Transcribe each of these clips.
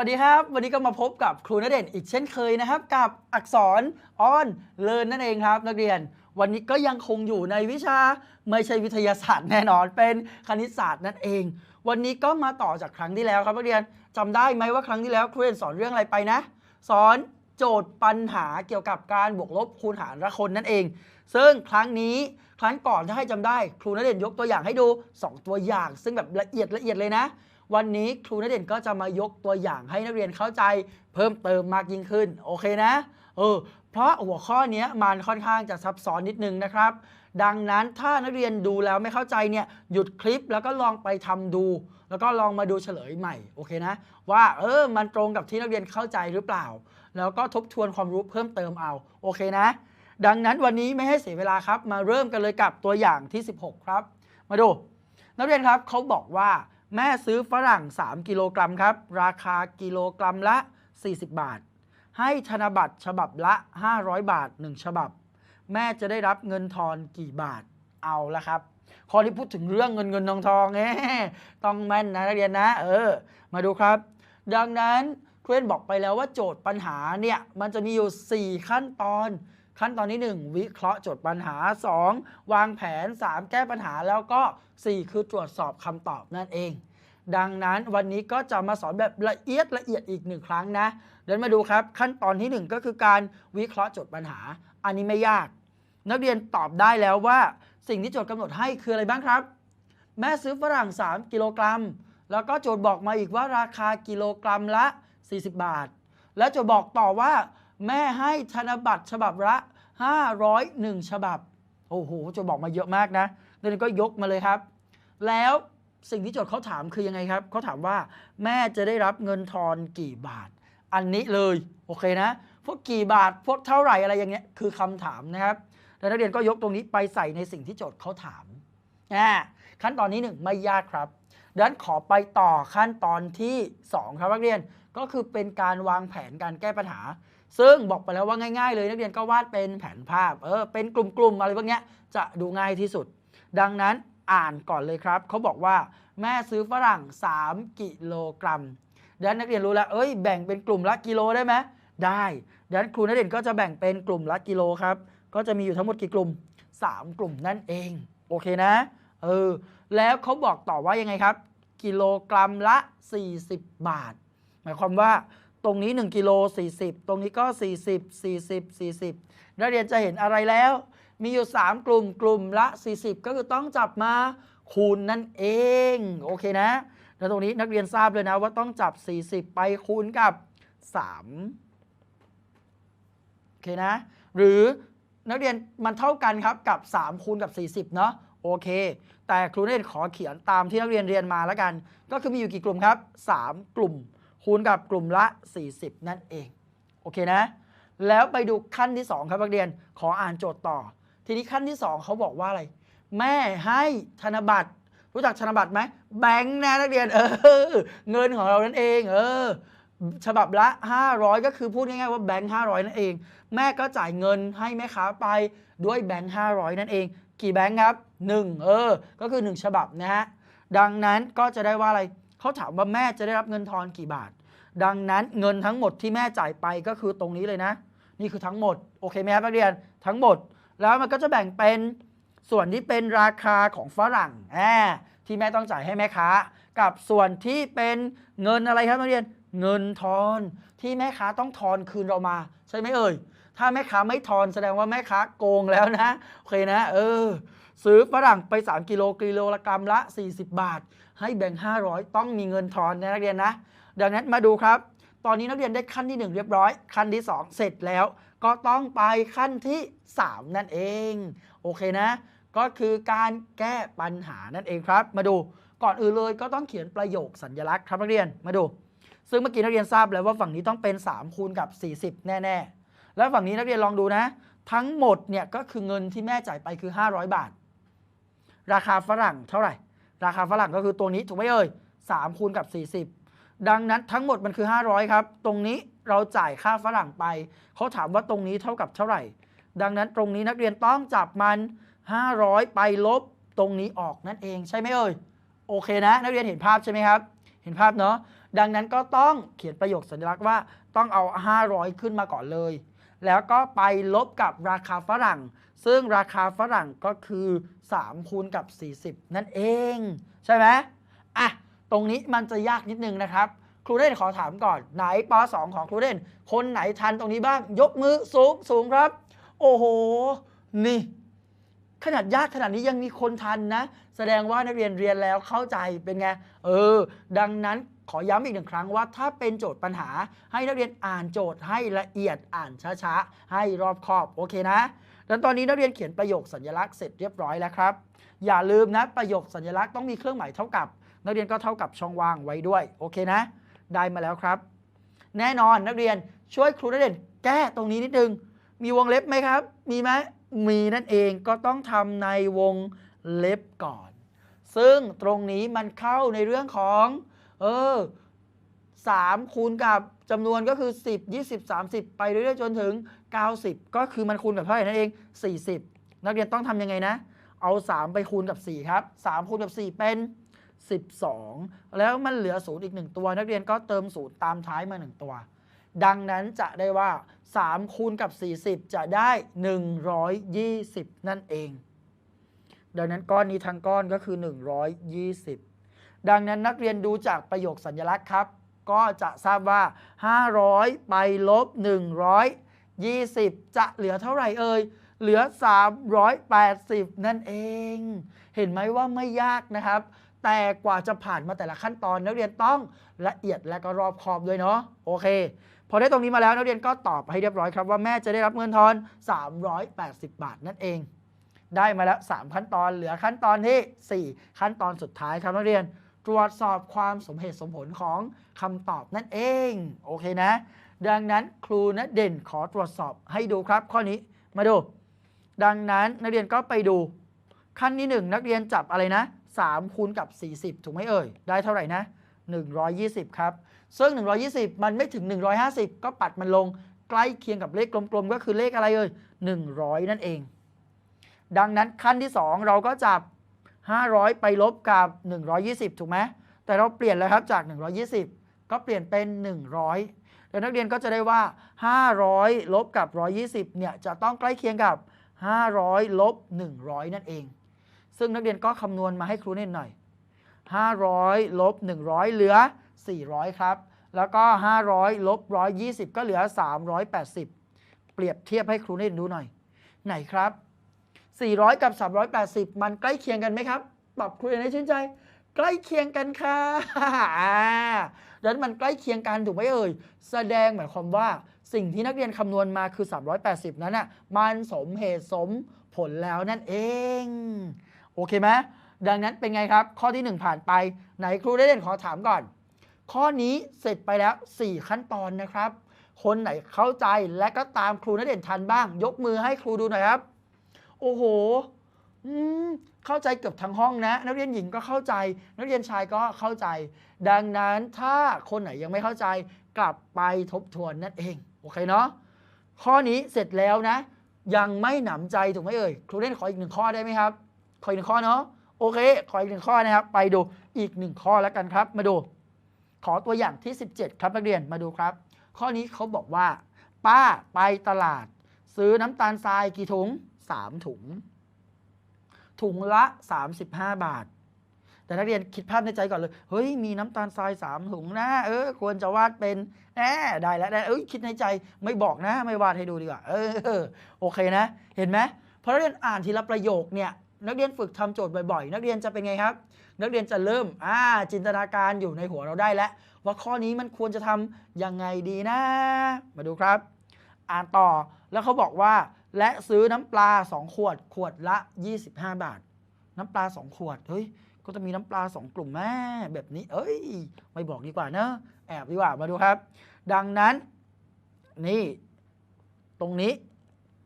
สวัสดีครับ วันนี้ก็มาพบกับครูณเด่นอีกเช่นเคยนะครับ กับอักษรออนเลินนั่นเองครับ นักเรียน วันนี้ก็ยังคงอยู่ในวิชาไม่ใช่วิทยาศาสตร์แน่นอนเป็นคณิตศาสตร์นั่นเอง วันนี้ก็มาต่อจากครั้งที่แล้วครับนักเรียนจำได้ไหมว่าครั้งที่แล้วครูเด่นสอนเรื่องอะไรไปนะ สอนโจทย์ปัญหาเกี่ยวกับการบวกลบคูณหารละคนนั่นเอง ซึ่งครั้งนี้ครั้งก่อนถ้าให้จำได้ ครูณเด่นยกตัวอย่างให้ดู 2 ตัวอย่าง ซึ่งแบบละเอียดละเอียดเลยนะ วันนี้ครูณเด่นก็จะมายกตัวอย่างให้นักเรียนเข้าใจเพิ่มเติมมากยิ่งขึ้น โอเคนะ เออ เพราะหัวข้อนี้มันค่อนข้างจะซับซ้อนนิดนึงนะครับ ดังนั้นถ้านักเรียนดูแล้วไม่เข้าใจเนี่ย หยุดคลิปแล้วก็ลองไปทำดู แล้วก็ลองมาดูเฉลยใหม่ โอเคนะ ว่าเออ มันตรงกับที่นักเรียนเข้าใจหรือเปล่า แล้วก็ทบทวนความรู้เพิ่มเติมเอา โอเคนะ ดังนั้นวันนี้ไม่ให้เสียเวลาครับ มาเริ่มกันเลยกับตัวอย่างที่ 16 ครับ มาดู นักเรียนครับเขาบอกว่า แม่ซื้อฝรั่ง 3 กิโลกรัมครับ ราคากิโลกรัมละ 40 บาท ให้ธนบัตรฉบับละ 500 บาท 1 ฉบับ แม่จะได้รับเงินทอนกี่บาทเอาละครับข้อนี้พูดถึงเรื่องเงินเงินทองทองเอ๊ต้องแม่นนะนักเรียนนะ เออ มาดูครับ ดังนั้นเครนบอกไปแล้วว่าโจทย์ปัญหาเนี่ย มันจะมีอยู่ 4 ขั้นตอน ขั้นตอนที่ 1 วิเคราะห์โจทย์ปัญหา 2 วางแผน 3 แก้ปัญหาแล้วก็ 4 คือตรวจสอบคำตอบนั่นเอง ดังนั้นวันนี้ก็จะมาสอนแบบละเอียดละเอียดอีกหนึ่งครั้งนะเดี๋ยวมาดูครับ ขั้นตอนที่ 1 ก็คือการวิเคราะห์โจทย์ปัญหา อันนี้ไม่ยาก นักเรียนตอบได้แล้วว่าสิ่งที่โจทย์กำหนดให้คืออะไรบ้างครับ แม่ซื้อฝรั่ง 3 กิโลกรัม แล้วก็โจทย์บอกมาอีกว่าราคากิโลกรัมละ 40 บาท และโจทย์บอกต่อว่า แม่ให้ธนบัตรฉบับละ 501 ฉบับ โอ้โหโจทย์บอกมาเยอะมากนะดังนั้นก็ยกมาเลยครับ แล้วสิ่งที่โจทย์เขาถามคือยังไงครับเขาถามว่าแม่จะได้รับเงินทอนกี่บาท อันนี้เลยโอเคนะ พวกกี่บาทพวกเท่าไหร่อะไรอย่างเงี้ยคือคำถามนะครับแล้วนักเรียนก็ยกตรงนี้ไปใส่ในสิ่งที่โจทย์เขาถามอ่าขั้นตอนนี้หนึ่งไม่ยากครับดังนั้นขอไปต่อขั้นตอนที่ 2 ครับนักเรียนก็คือเป็นการวางแผนการแก้ปัญหา ซึ่งบอกไปแล้วว่าง่ายๆเลยนักเรียนก็วาดเป็นแผนภาพ เออ เป็นกลุ่มๆอะไรพวกเนี้ยจะดูง่ายที่สุด ดังนั้นอ่านก่อนเลยครับ เขาบอกว่าแม่ซื้อฝรั่ง 3 กิโลกรัมดังนั้นนักเรียนรู้แล้ว เอ้ย แบ่งเป็นกลุ่มละกิโลได้ไหมได้ดังนั้นครูนักเรียนก็จะแบ่งเป็นกลุ่มละกิโลครับ ก็จะมีอยู่ทั้งหมดกี่กลุ่ม 3 กลุ่มนั่นเอง โอเคนะ เออ แล้วเขาบอกต่อว่ายังไงครับ กิโลกรัมละ 40 บาท หมายความว่า ตรงนี้ 1กิโล40 ตรงนี้ก็ 40 40 40 นักเรียนจะเห็นอะไรแล้ว มีอยู่ 3 กลุ่มกลุ่มละ 40 ก็คือต้องจับมาคูณนั่นเอง โอเคนะแล้วตรงนี้นักเรียนทราบเลยนะว่าต้องจับ 40 ไปคูณกับ 3 โอเคนะ หรือนักเรียนมันเท่ากันครับกับ 3 คูณกับ 40 เนาะโอเค แต่ครูเรียนขอเขียนตามที่นักเรียนเรียนมาแล้วกัน ก็คือมีอยู่กี่กลุ่มครับ 3 กลุ่ม คูณกับกลุ่มละ 40 นั่นเอง โอเคนะ แล้วไปดูขั้นที่ 2 ครับนักเรียน ขออ่านโจทย์ต่อ ทีนี้ขั้นที่ 2 เขาบอกว่าอะไร แม่ให้ธนบัตร รู้จักธนบัตรไหม แบงค์นะนักเรียน เออ เงินของเรานั่นเอง เออ ฉบับละ 500 ก็คือพูดง่ายๆว่าแบงค์500 นั่นเอง แม่ก็จ่ายเงินให้แม่ค้าไปด้วยแบงค์500 นั่นเอง กี่แบงค์ครับ 1 เออ ก็คือ 1 ฉบับนะฮะ ดังนั้นก็จะได้ว่าอะไร เขาถามว่าแม่จะได้รับเงินทอนกี่บาท ดังนั้นเงินทั้งหมดที่แม่จ่ายไปก็คือตรงนี้เลยนะ นี่คือทั้งหมดโอเคไหมครับนักเรียนทั้งหมด แล้วมันก็จะแบ่งเป็นส่วนที่เป็นราคาของฝรั่งแอที่แม่ต้องจ่ายให้แม่ค้า กับส่วนที่เป็นเงินอะไรครับนักเรียนเงินทอนที่แม่ค้าต้องทอนคืนเรามา ใช่ไหมเอ่ยถ้าแม่ค้าไม่ทอนแสดงว่าแม่ค้าโกงแล้วนะโอเคนะ เออ ซื้อฝรั่งไป 3 กิโลกิโลละกรัมละ 40 บาท ให้แบ่ง 500 ต้องมีเงินทอนนะนักเรียนนะ ดังนั้นมาดูครับ ตอนนี้นักเรียนได้ขั้นที่ 1 เรียบร้อย ขั้นที่ 2 เสร็จแล้วก็ต้องไปขั้นที่ 3 นั่นเอง โอเคนะ ก็คือการแก้ปัญหานั่นเองครับ มาดูก่อนอื่นเลยก็ต้องเขียนประโยคสัญลักษณ์ครับนักเรียนมาดู ซึ่งเมื่อกี้นักเรียนทราบแล้วว่าฝั่งนี้ต้องเป็น 3 คูณกับ 40 แน่ ๆ แล้วฝั่งนี้นักเรียนลองดูนะ ทั้งหมดเนี่ยก็คือเงินที่แม่จ่ายไปคือ 500 บาท ราคาฝรั่งเท่าไหร่ ราคาฝรั่งก็คือตัวนี้ถูกไหมเอ่ย3คูณกับ 40 ดังนั้นทั้งหมดมันคือ 500 ครับ ตรงนี้เราจ่ายค่าฝรั่งไป เขาถามว่าตรงนี้เท่ากับเท่าไหร่ ดังนั้นตรงนี้นักเรียนต้องจับมัน 500 ไปลบตรงนี้ออกนั่นเองใช่ไหมเอ่ย โอเคนะ นักเรียนเห็นภาพใช่ไหมครับ เห็นภาพเนาะ ดังนั้นก็ต้องเขียนประโยคสัญลักษณ์ว่าต้องเอา 500 ขึ้นมาก่อนเลย แล้วก็ไปลบกับราคาฝรั่ง ซึ่งราคาฝรั่งก็คือ 3 คูณกับ 40 นั่นเอง ใช่ไหมอะ ตรงนี้มันจะยากนิดนึงนะครับ ครูเด่นขอถามก่อน ไหนป .2 ของครูเด่น คนไหนทันตรงนี้บ้าง ยกมือสูงสูงครับ โอ้โห นี่ ขนาดยากขนาดนี้ยังมีคนทันนะ แสดงว่านักเรียนเรียนแล้วเข้าใจเป็นไง เออ ดังนั้นขอย้ำอีกหนึ่งครั้งว่าถ้าเป็นโจทย์ปัญหา ให้นักเรียนอ่านโจทย์ให้ละเอียดอ่านช้าๆ ให้รอบคอบ โอเคนะ นั้นตอนนี้นักเรียนเขียนประโยคสัญลักษณ์เสร็จเรียบร้อยแล้วครับ อย่าลืมนะประโยคสัญลักษณ์ต้องมีเครื่องหมายเท่ากับ นักเรียนก็เท่ากับช่องว่างไว้ด้วยโอเคนะ ได้มาแล้วครับ แน่นอนนักเรียนช่วยครูนักเรียนแก้ตรงนี้นิดนึง มีวงเล็บไหมครับ มีไหมมีนั่นเองก็ต้องทำในวงเล็บก่อน ซึ่งตรงนี้มันเข้าในเรื่องของ เออ 3 คูณกับจำนวนก็คือ 10 20 30 ไปเรื่อยๆจนถึง 90 ก็คือมันคูณกับเท่าไหร่นั่นเอง 40 นักเรียนต้องทำยังไงนะ เอา 3 ไปคูณกับ 4 ครับ 3 คูณกับ 4 เป็น 12 แล้วมันเหลือศูนย์อีก 1 ตัว นักเรียนก็เติมศูนย์ตามท้ายมา 1 ตัว ดังนั้นจะได้ว่า 3 คูณกับ 40 จะได้ 120 นั่นเอง ดังนั้นก้อนนี้ทั้งก้อนก็คือ 120 ดังนั้นนักเรียนดูจากประโยคสัญลักษณ์ครับ ก็จะทราบว่า 500 ไปลบ 120 จะเหลือเท่าไหร่เอ่ยเหลือ 380 นั่นเอง เห็นไหมว่าไม่ยากนะครับ แต่กว่าจะผ่านมาแต่ละขั้นตอนนักเรียนต้องละเอียดและก็รอบคอบด้วยเนาะโอเคพอได้ตรงนี้มาแล้วนักเรียนก็ตอบให้เรียบร้อยครับว่าแม่จะได้รับเงินทอน 380 บาทนั่นเอง ได้มาแล้ว 3 ขั้นตอนเหลือขั้นตอนที่ 4 ขั้นตอนสุดท้ายครับนักเรียน รวจสอบความสมเหตุสมผลของคำตอบนั่นเองโอเคนะ ดังนั้นครูณเด่นขอตรวจสอบให้ดูครับ ข้อนี้มาดู ดังนั้นนักเรียนก็ไปดู ขั้นที่ 1 นักเรียนจับอะไรนะ3คูณกับ 40 ถูกไหมเอ่ย ได้เท่าไหร่นะ 120 ครับ ซึ่ง 120 มันไม่ถึง 150 ก็ปัดมันลงใกล้เคียงกับเลขกลมๆ ก็คือเลขอะไรเอ่ย100 นั่นเอง ดังนั้นขั้นที่ 2 เราก็จับ 500 ไปลบกับ 120 ถูกไหม แต่เราเปลี่ยนแล้วครับจาก 120 ก็เปลี่ยนเป็น 100 แล้วนักเรียนก็จะได้ว่า 500 ลบกับ 120 เนี่ยจะต้องใกล้เคียงกับ 500 ลบ 100 นั่นเอง ซึ่งนักเรียนก็คำนวณมาให้ครูเน่นหน่อย 500 ลบ 100 เหลือ 400 ครับ แล้วก็ 500 ลบ 120 ก็เหลือ 380 เปรียบเทียบให้ครูเน่นดูหน่อย ไหนครับ 400 กับ 380 มันใกล้เคียงกันไหมครับตอบครูเน่นให้ชื่นใจ ใกล้เคียงกันค่ะดังนั้นมันใกล้เคียงกันถูกไหมเอ่ย แสดงหมายความว่าสิ่งที่นักเรียนคำนวณมาคือ 380 นั้นน่ะมันสมเหตุสมผลแล้วนั่นเอง โอเคไหมดังนั้นเป็นไงครับ ข้อที่ 1 ผ่านไป ไหนครูได้เด่นขอถามก่อน ข้อนี้เสร็จไปแล้ว 4 ขั้นตอนนะครับ คนไหนเข้าใจและก็ตามครูนักเด่นทันบ้าง ยกมือให้ครูดูหน่อยครับ โอ้โหเข้าใจเกือบทั้งห้องนะ นักเรียนหญิงก็เข้าใจ นักเรียนชายก็เข้าใจ ดังนั้นถ้าคนไหนยังไม่เข้าใจกลับไปทบทวนนั่นเอง โอเคเนาะข้อนี้เสร็จแล้วนะ ยังไม่หนำใจถูกไหมเอ่ยครูเล่นขออีกหนึ่งข้อได้ไหมครับขออีกหนึ่งข้อเนาะโอเค ขออีกหนึ่งข้อนะครับ ไปดูอีกหนึ่งข้อแล้วกันครับ มาดู ขอตัวอย่างที่ 17 ครับนักเรียนมาดูครับ ข้อนี้เขาบอกว่า ป้าไปตลาด ซื้อน้ำตาลทรายกี่ถุง 3 ถุง ถุงละ 35 บาท แต่นักเรียนคิดภาพในใจก่อนเลย เฮ้ย มีน้ำตาลทราย 3 ถุงนะ เออ ควรจะวาดเป็นแหมได้แล้วได้เอ้ย คิดในใจ ไม่บอกนะ ไม่วาดให้ดูดีกว่า เออ โอเคนะ เห็นไหมพอนักเรียนอ่านทีละประโยคเนี่ยนักเรียนฝึกทำโจทย์บ่อยๆ นักเรียนจะเป็นไงครับ นักเรียนจะเริ่มอ่าจินตนาการอยู่ในหัวเราได้แล้ว ว่าข้อนี้มันควรจะทำยังไงดีนะ มาดูครับ อ่านต่อแล้วเขาบอกว่า และซื้อน้ำปลา 2 ขวด ขวดละ 25 บาท น้ำปลา 2 ขวด เฮ้ย ก็จะมีน้ำปลา 2 กลุ่มแม่แบบนี้ เอ้ย ไม่บอกดีกว่าเนอะแอบดีกว่ามาดูครับ ดังนั้น นี่ ตรงนี้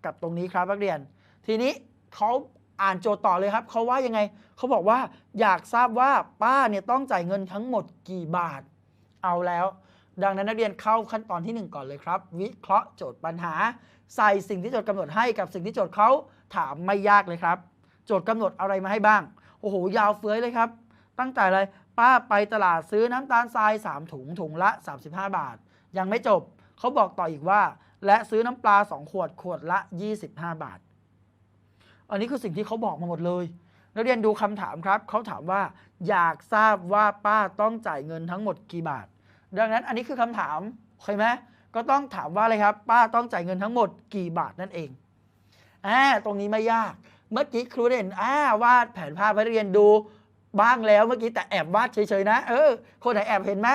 กับตรงนี้ครับนักเรียน ทีนี้เขาอ่านโจทย์ต่อเลยครับ เขาว่ายังไง เขาบอกว่าอยากทราบว่าป้าเนี่ยต้องจ่ายเงินทั้งหมดกี่บาท เอาแล้ว ดังนั้นนักเรียนเข้าขั้นตอนทีหนึ่1 ก่อนเลยครับ วิเคราะห์โจทย์ปัญหา ใส่สิ่งที่โจทย์กำหนดให้กับสิ่งที่โจทย์เขาถามไม่ยากเลยครับ โจทย์กำหนดอะไรมาให้บ้าง โอ้โห ยาวเฟ้ยเลยครับ ตั้งแต่อะไรป้าไปตลาดซื้อน้ำตาลทราย 3 ถุงถุงละ 35 บาท ยังไม่จบเขาบอกต่ออีกว่า และซื้อน้ำปลา 2 ขวดขวดละ 25 บาท อันนี้คือสิ่งที่เขาบอกมาหมดเลยนักเรียนดูคำถามครับเขาถามว่า อยากทราบว่าป้าต้องจ่ายเงินทั้งหมดกี่บาท ดังนั้นอันนี้คือคำถามโอเคไหมก็ต้องถามว่าอะไรครับ ป้าต้องจ่ายเงินทั้งหมดกี่บาทนั่นเองอ่าตรงนี้ไม่ยาก เมื่อกี้ครูเด่นอ่าวาดแผนภาพให้เรียนดูบ้างแล้วเมื่อกี้แต่แอบวาดเฉยๆนะเออคนไหนแอบเห็นไหม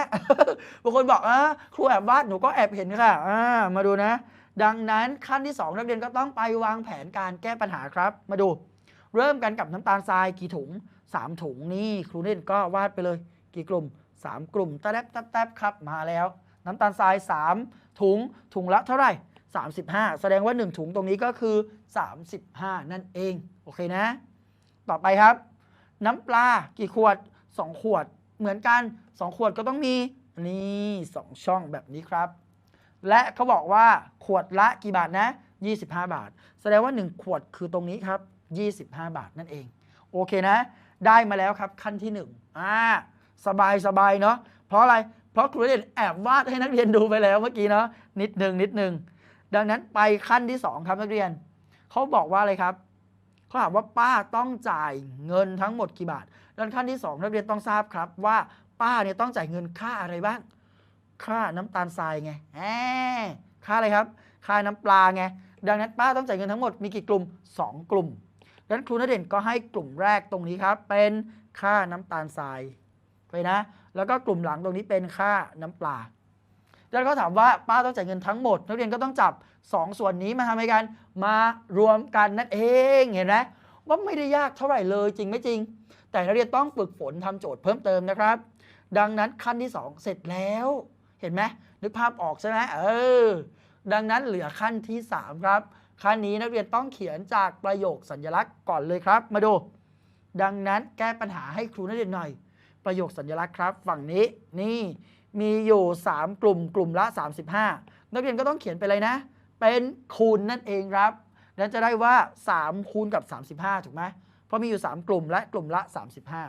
บางคนบอกอ่าครูแอบวาดหนูก็แอบเห็นค่ะอ่ามาดูนะ ดังนั้นขั้นที่ 2 นักเรียนก็ต้องไปวางแผนการแก้ปัญหาครับ มาดู เริ่มกันกับน้ำตาลทรายกี่ถุง 3 ถุงนี่ครูเด่นก็วาดไปเลย กี่กลุ่ม 3 กลุ่มตะแทบตะแทบครับมาแล้ว น้ำตาลทราย 3 ถุงถุงละเท่าไหร่ 35 แสดงว่า 1 ถุงตรงนี้ก็คือ 35 นั่นเอง โอเคนะ ต่อไปครับ น้ำปลากี่ขวด 2 ขวดเหมือนกัน 2 ขวดก็ต้องมีนี่2ช่องแบบนี้ครับ และเขาบอกว่าขวดละกี่บาทนะ 25 บาท แสดงว่า 1 ขวดคือตรงนี้ครับ 25 บาทนั่นเอง โอเคนะ ได้มาแล้วครับขั้นที่1อ่า สบายสบายเนาะเพราะอะไร เพราะครูเด่นแอบวาดให้นักเรียนดูไปแล้วเมื่อกี้เนาะนิดหนึ่งนิดหนึ่งดังนั้นไปขั้นที่ 2 ครับนักเรียนเขาบอกว่าอะไรครับเขาถามว่าป้าต้องจ่ายเงินทั้งหมดกี่บาทดังขั้นที่ 2 นักเรียนต้องทราบครับว่าป้าเนี่ยต้องจ่ายเงินค่าอะไรบ้าง ค่าน้ำตาลทรายไงแหมค่าอะไรครับ ค่าน้ำปลาไงดังนั้นป้าต้องจ่ายเงินทั้งหมดมีกี่กลุ่ม 2 กลุ่มดังนั้นครูนเด่นก็ให้กลุ่มแรกตรงนี้ครับ เป็นค่าน้ำตาลทราย ไปนะ แล้วก็กลุ่มหลังตรงนี้เป็นค่าน้ำปลา แล้วเขาถามว่าป้าต้องจ่ายเงินทั้งหมด นักเรียนก็ต้องจับ 2 ส่วนนี้มาทำให้กัน มารวมกันนั่นเองเห็นไหมว่าไม่ได้ยากเท่าไหร่เลยจริงไม่จริง แต่นักเรียนต้องฝึกฝนทำโจทย์เพิ่มเติมนะครับ ดังนั้นขั้นที่ 2 เสร็จแล้วเห็นไหมนึกภาพออกใช่ไหมเออ ดังนั้นเหลือขั้นที่ 3 ครับ ขั้นนี้นักเรียนต้องเขียนจากประโยคสัญลักษณ์ก่อนเลยครับ มาดู ดังนั้นแก้ปัญหาให้ครูนักเรียนหน่อย ประโยคสัญลักษณ์ครับ ฝั่งนี้นี่มีอยู่ 3 กลุ่มกลุ่มละ 35 นักเรียนก็ต้องเขียนไปเลยนะ เป็นคูณนั่นเองครับนั้นจะได้ว่า 3 คูณกับ 35 ถูกไหมเพราะมีอยู่ 3 กลุ่มและกลุ่มละ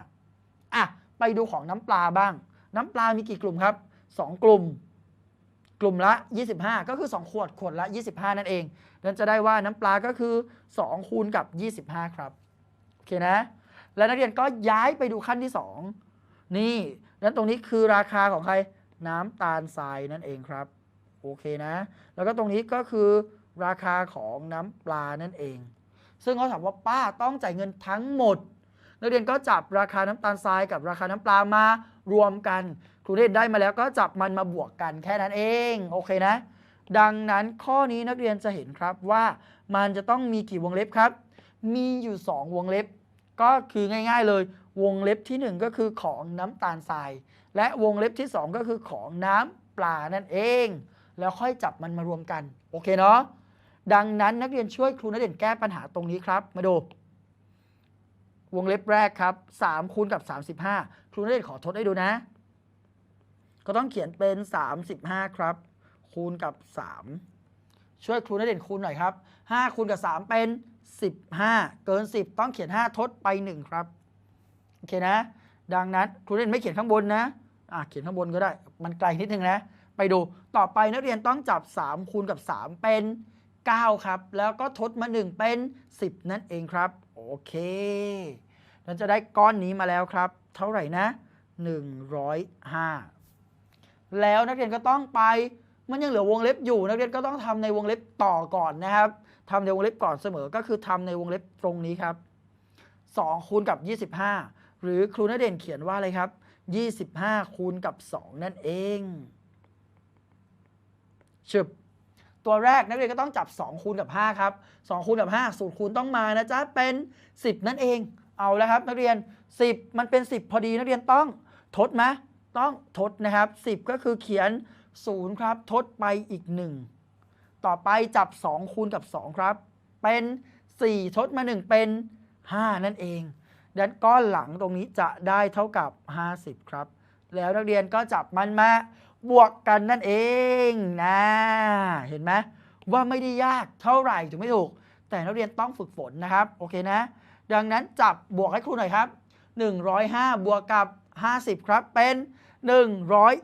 35อะไปดูของน้ำปลาบ้าง น้ำปลามีกี่กลุ่มครับ 2 กลุ่ม กลุ่มละ 25 ก็คือ 2 ขวดขวดละ 25 นั่นเองนั้นจะได้ว่าน้ำปลาก็คือ 2 คูณกับ 25 ครับ โอเคนะ และนักเรียนก็ย้ายไปดูขั้นที่ 2 นี่นั้นตรงนี้คือราคาของใครน้ำตาลทรายนั่นเองครับ โอเคนะ แล้วก็ตรงนี้ก็คือราคาของน้ำปลานั่นเอง ซึ่งเขาถามว่าป้าต้องจ่ายเงินทั้งหมด นักเรียนก็จับราคาน้ำตาลทรายกับราคาน้ำปลามารวมกัน ครูเรียนได้มาแล้วก็จับมันมาบวกกันแค่นั้นเอง โอเคนะ ดังนั้นข้อนี้นักเรียนจะเห็นครับว่ามันจะต้องมีกี่วงเล็บครับ มีอยู่ 2 วงเล็บ ก็คือง่าย ๆ เลย วงเล็บที่ 1 ก็คือของน้ำตาลทราย และวงเล็บที่ 2 ก็คือของน้ำปลานั่นเอง แล้วค่อยจับมันมารวมกัน โอเคเนาะดังนั้นนักเรียนช่วยครูนักเรียนแก้ปัญหาตรงนี้ครับ มาดู วงเล็บแรกครับ3คูณกับ 35 ครูนักเรียนขอทดให้ดูนะ ก็ต้องเขียนเป็น 35 ครับ คูณกับ 3 ช่วยครูนักเรียนคูณหน่อยครับ5คูณกับ 3 เป็น 15 เกิน 10 ต้องเขียน 5 ทดไป 1 ครับ โอเคนะ ดังนั้นครูเรียนไม่เขียนข้างบนนะอะเขียนข้างบนก็ได้ มันไกลนิดนึงนะ ไปดูต่อไปนักเรียนต้องจับ 3 คูณกับ 3 เป็น 9 ครับ แล้วก็ทดมา 1 เป็น 10 นั่นเองครับ โอเคเราจะได้ก้อนนี้มาแล้วครับ เท่าไหร่นะ 105 แล้วนักเรียนก็ต้องไปมันยังเหลือวงเล็บอยู่ นักเรียนก็ต้องทำในวงเล็บต่อก่อนนะครับทำในวงเล็บก่อนเสมอก็คือทำในวงเล็บตรงนี้ครับ2คูณกับ 25 หรือครูนเด่นเขียนว่าอะไรครับ 25 คูณกับ 2 นั่นเองชึบตัวแรกนักเรียนก็ต้องจับ 2 คูณกับ 5 ครับ 2 คูณกับ 5 สูตรคูณต้องมานะจ๊ะ เป็น 10 นั่นเอง เอาแล้วครับนักเรียน 10 มันเป็น 10 พอดีนักเรียนต้องทดไหมต้องทดนะครับ 10 ก็คือเขียน 0 ครับ ทดไปอีก 1 ต่อไปจับ 2 คูณกับ 2 ครับ เป็น 4 ทดมา 1 เป็น 5 นั่นเอง ดังนั้นก้อนหลังตรงนี้จะได้เท่ากับ 50 ครับ แล้วนักเรียนก็จับมันมาบวกกันนั่นเองนะ เห็นไหมว่าไม่ได้ยากเท่าไหร่ถูกไม่ถูก แต่นักเรียนต้องฝึกฝนนะครับ โอเคนะ ดังนั้นจับบวกให้ครูหน่อยครับ 105 บวกกับ 50 ครับ เป็น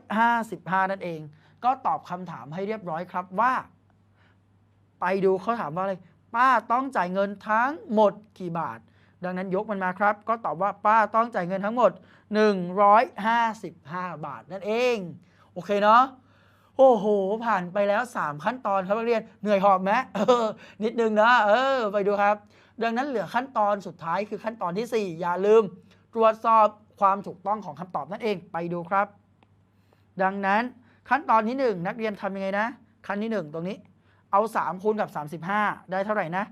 155 นั่นเอง ก็ตอบคำถามให้เรียบร้อยครับว่า ไปดูเขาถามว่าอะไร ป้าต้องจ่ายเงินทั้งหมดกี่บาท ดังนั้นยกมันมาครับ ก็ตอบว่าป้าต้องจ่ายเงินทั้งหมด 155 บาทนั่นเอง โอเคเนาะโอ้โห ผ่านไปแล้ว 3 ขั้นตอนครับนักเรียนเหนื่อยหอบไหมเออนิดนึงนะเออ ไปดูครับ ดังนั้นเหลือขั้นตอนสุดท้ายคือขั้นตอนที่ 4 อย่าลืม ตรวจสอบความถูกต้องของคำตอบนั่นเองไปดูครับ ดังนั้นขั้นตอนที่ 1 นักเรียนทำยังไงนะ ขั้นที่ 1 ตรงนี้ เอา 3 คูณกับ 35 ได้เท่าไหร่นะ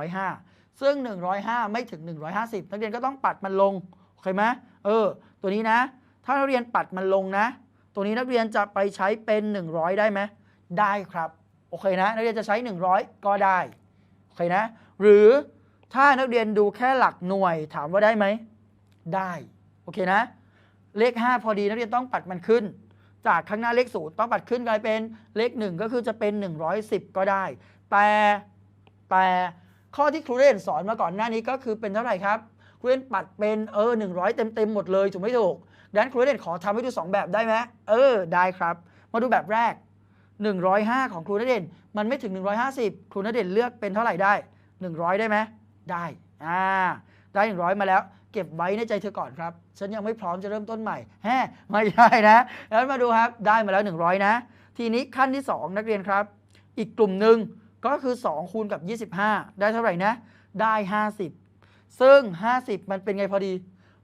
105 ซึ่ง 105 ไม่ถึง 150 นักเรียนก็ต้องปัดมันลงโอเคไหมเออ ตัวนี้นะ ถ้านักเรียนปัดมันลงนะ ตัวนี้นักเรียนจะไปใช้เป็น 100 ได้ไหมได้ครับโอเคนะ นักเรียนจะใช้ 100 ก็ได้โอเคนะ หรือถ้านักเรียนดูแค่หลักหน่วยถามว่าได้ไหมได้โอเคนะ เลข 5 พอดีนักเรียนต้องปัดมันขึ้น จากข้างหน้าเลขศูนย์ต้องปัดขึ้นกลายเป็นเลข 1 ก็คือจะเป็น 110 ก็ได้ แต่แต่ ข้อที่ครูเรนสอนมาก่อนหน้านี้ก็คือเป็นเท่าไหร่ครับครูเรียนปัดเป็นเออ100เต็มเต็มๆหมดเลยถูกไม่ถูกดังนั้นครูเรนขอทำให้ดู 2 แบบได้ไหมเออได้ครับ มาดูแบบแรก 105 ของครูนเด่นมันไม่ถึง 150 ครูนเด่นเลือกเป็นเท่าไหร่ได้ 100 ได้ไหมได้อ่าได้ 100 มาแล้ว เก็บไว้ในใจเธอก่อนครับ ฉันยังไม่พร้อมจะเริ่มต้นใหม่แฮไม่ได้นะแล้วมาดูครับได้มาแล้ว 100 นะ ทีนี้ขั้นที่ 2 นักเรียนครับ อีกกลุ่มหนึ่ง ก็คือ 2 คูณกับ 25 ได้เท่าไหร่นะ ได้ 50 ซึ่ง 50 มันเป็นไงพอดี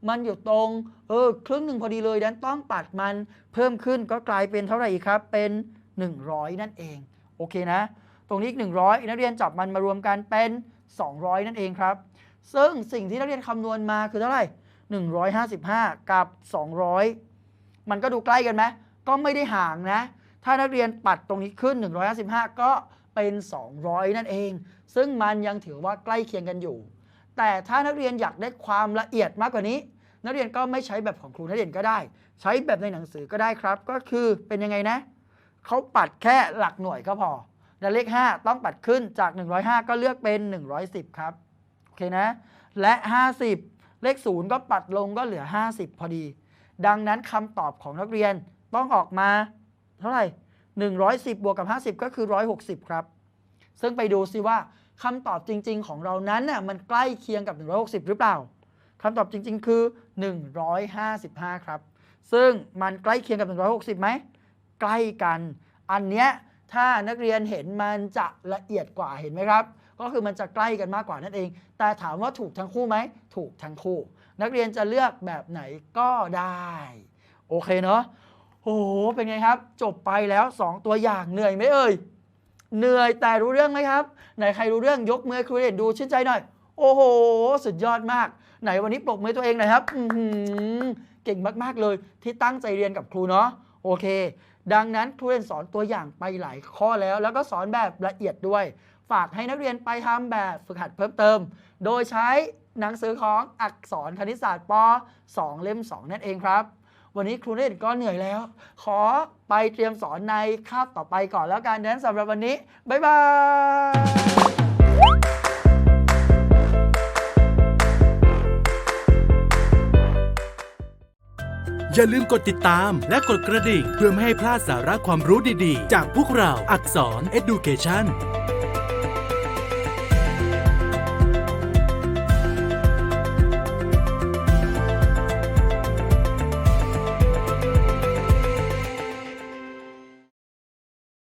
มันอยู่ตรงเออครึ่งหนึ่งพอดีเลยดันต้องปัดมันเพิ่มขึ้นก็กลายเป็นเท่าไหร่อีกครับ เป็น 100 นั่นเอง โอเคนะ ตรงนี้อีก 100 นักเรียนจับมันมารวมกันเป็น 200 นั่นเองครับ ซึ่งสิ่งที่นักเรียนคำนวณมาคือเท่าไหร่155 กับ 200 มันก็ดูใกล้กันไหมก็ไม่ได้ห่างนะ ถ้านักเรียนปัดตรงนี้ขึ้น 155 ก็ เป็น 200 นั่นเอง ซึ่งมันยังถือว่าใกล้เคียงกันอยู่ แต่ถ้านักเรียนอยากได้ความละเอียดมากกว่านี้ นักเรียนก็ไม่ใช้แบบของครูนักเรียนก็ได้ ใช้แบบในหนังสือก็ได้ครับ ก็คือเป็นยังไงนะเขาปัดแค่หลักหน่วยก็พอและเลข 5 ต้องปัดขึ้นจาก 105 ก็เลือกเป็น 110 ครับ โอเคนะ และ 50 เลข 0 ก็ปัดลงก็เหลือ 50 พอดี ดังนั้นคำตอบของนักเรียนต้องออกมาเท่าไหร่ 110 บวกกับ 50 ก็คือ 160 ครับ ซึ่งไปดูซิว่าคำตอบจริง ๆ ของเรานั้นน่ะมันใกล้เคียงกับ 160 หรือเปล่าคำตอบจริง ๆ คือ 155 ครับ ซึ่งมันใกล้เคียงกับ 160ไหมใกล้กัน อันเนี้ยถ้านักเรียนเห็นมันจะละเอียดกว่าเห็นไหมครับ ก็คือมันจะใกล้กันมากกว่านั่นเอง แต่ถามว่าถูกทั้งคู่ไหม ถูกทั้งคู่ นักเรียนจะเลือกแบบไหนก็ได้ โอเคเนาะ โอ้โห เป็นไงครับ จบไปแล้ว 2 ตัวอย่างเหนื่อยไหมเอ่ย เหนื่อยแต่รู้เรื่องไหมครับ ไหนใครรู้เรื่องยกมือครูเด่นดูชื่นใจหน่อย โอ้โห สุดยอดมาก ไหนวันนี้ปรบมือตัวเองหน่อยครับอื้อหือเก่งมากๆเลยที่ตั้งใจเรียนกับครูเนาะ โอเค ดังนั้นครูเรียนสอนตัวอย่างไปหลายข้อแล้ว แล้วก็สอนแบบละเอียดด้วย ฝากให้นักเรียนไปทำแบบฝึกหัดเพิ่มเติม โดยใช้หนังสือของอักษรคณิตศาสตร์ป .2 เล่ม 2 นั่นเองครับ วันนี้ครูเล่นก็เหนื่อยแล้ว ขอไปเตรียมสอนในคาบต่อไปก่อนแล้วกันนั้นสำหรับวันนี้ บ๊ายบายอย่าลืมกดติดตามและกดกระดิ่งเพื่อไม่ให้พลาดสาระความรู้ดีๆ จากพวกเราอักษร Education